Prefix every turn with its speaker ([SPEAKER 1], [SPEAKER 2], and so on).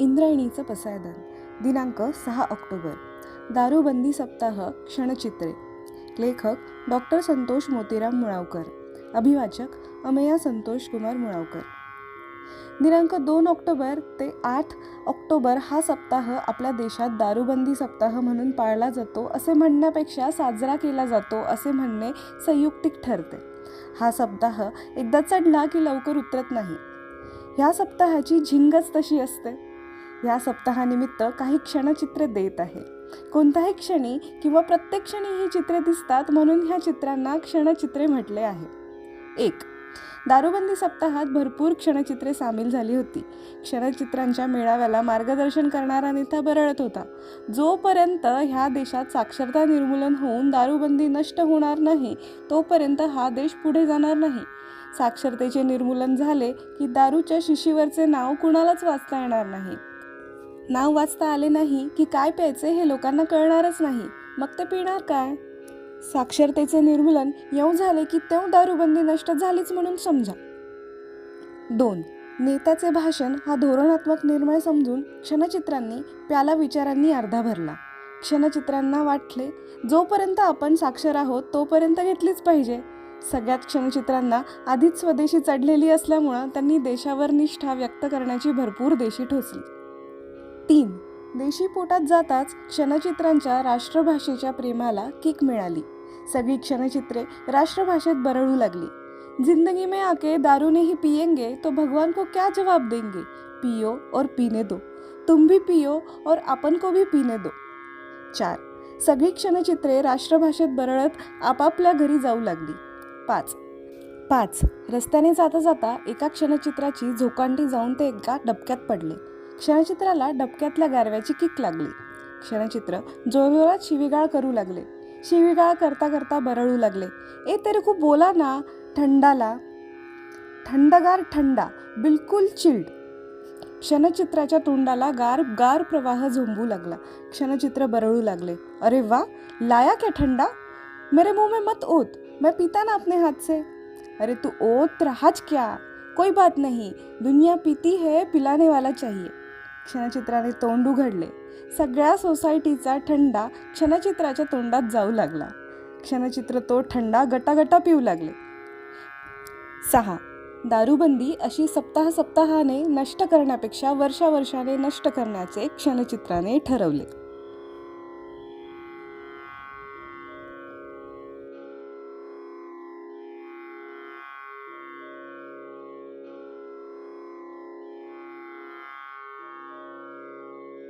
[SPEAKER 1] इंद्रायणीचं पसायदान. दिनांक सहा ऑक्टोबर. दारूबंदी सप्ताह क्षणचित्रे. लेखक डॉक्टर संतोष मोतीराम मुळावकर. अभिवाचक अमेया संतोष कुमार मुळावकर. दिनांक दोन ऑक्टोबर ते आठ ऑक्टोबर हा सप्ताह आपल्या देशात दारूबंदी सप्ताह म्हणून पाळला जातो असे म्हणण्यापेक्षा साजरा केला जातो असे म्हणणे संयुक्तिक ठरते. हा सप्ताह एकदा चढला की लवकर उतरत नाही. ह्या सप्ताहाची झिंगच तशी असते. ह्या सप्ताहानिमित्त काही क्षणचित्रे देत आहे. कोणत्याही क्षणी किंवा प्रत्येक क्षणी ही चित्रे दिसतात म्हणून ह्या चित्रांना क्षणचित्रे म्हटले आहे. एक दारूबंदी सप्ताहात भरपूर क्षणचित्रे सामील झाली होती. क्षणचित्रांच्या मेळाव्याला मार्गदर्शन करणारा नेता बरळत होता. जोपर्यंत ह्या देशात साक्षरता निर्मूलन होऊन दारूबंदी नष्ट होणार नाही तोपर्यंत हा देश पुढे जाणार नाही. साक्षरतेचे निर्मूलन झाले की दारूच्या शिशीवरचे नाव कुणालाच वाचता येणार नाही. नाव वाचता आले नाही की काय प्यायचे हे लोकांना कळणारच नाही. मग ते पिणार काय? साक्षरतेचे निर्मूलन येऊ झाले की तेव दारूबंदी नष्ट झालीच म्हणून समजा. दोन नेत्याचे भाषण हा धोरणात्मक निर्णय समजून क्षणचित्रांनी प्याला विचारांनी अर्धा भरला. क्षणचित्रांना वाटले जोपर्यंत आपण साक्षर आहोत तोपर्यंत घेतलीच पाहिजे. सगळ्यात क्षणचित्रांना आधीच स्वदेशी चढलेली असल्यामुळं त्यांनी देशावर निष्ठा व्यक्त करण्याची भरपूर देशी ठोचली तीन. देशी पोटात जाताच क्षणचित्रांच्या राष्ट्रभाषेच्या प्रेमाला किक मिळाली. सगळी क्षणचित्रे राष्ट्रभाषेत बरळू लागली. जिंदगी में आके दारू ही पियेंगे तो भगवान को क्या जवाब देंगे? पियो और पीने दो. तुम भी पियो और अपन को भी पीने दो. चार. सगळी क्षणचित्रे राष्ट्रभाषेत बरळत आपापल्या घरी जाऊ लागली. पाच. पाच. रस्त्याने जाता जाता एका क्षणचित्राची झोकांडी जाऊन ते एका डबक्यात पडले. क्षणचित्राला डबक्यातल्या गारव्याची किक लागली. क्षणचित्र जोरजोरात शिवीगाळ करू लागले. शिवीगाळ करता करता बरळू लागले. ए तरी खूप बोला ना थंडाला. थंडगार थंडा बिलकुल चिल्ड. क्षणचित्राच्या तोंडाला गार गार प्रवाह झोंबू लागला. क्षणचित्र बरळू लागले. अरे वा लाया क्या ठंडा मेरे मुंह में मत ओत. मैं पीता ना अपने हाथ से. अरे तू ओत रहाज क्या? कोई बात नहीं. दुनिया पीती है पिलाने वाला चाहिए. क्षणचित्राने तोंड उघडले. सगळ्या सोसायटीचा थंडा क्षणचित्राच्या तोंडात जाऊ लागला. क्षणचित्र तो थंडा गटागटा पिऊ लागले. सहा. दारूबंदी अशी सप्ताह सप्ताहाने नष्ट करण्यापेक्षा वर्षावर्षाने नष्ट करण्याचे क्षणचित्राने ठरवले.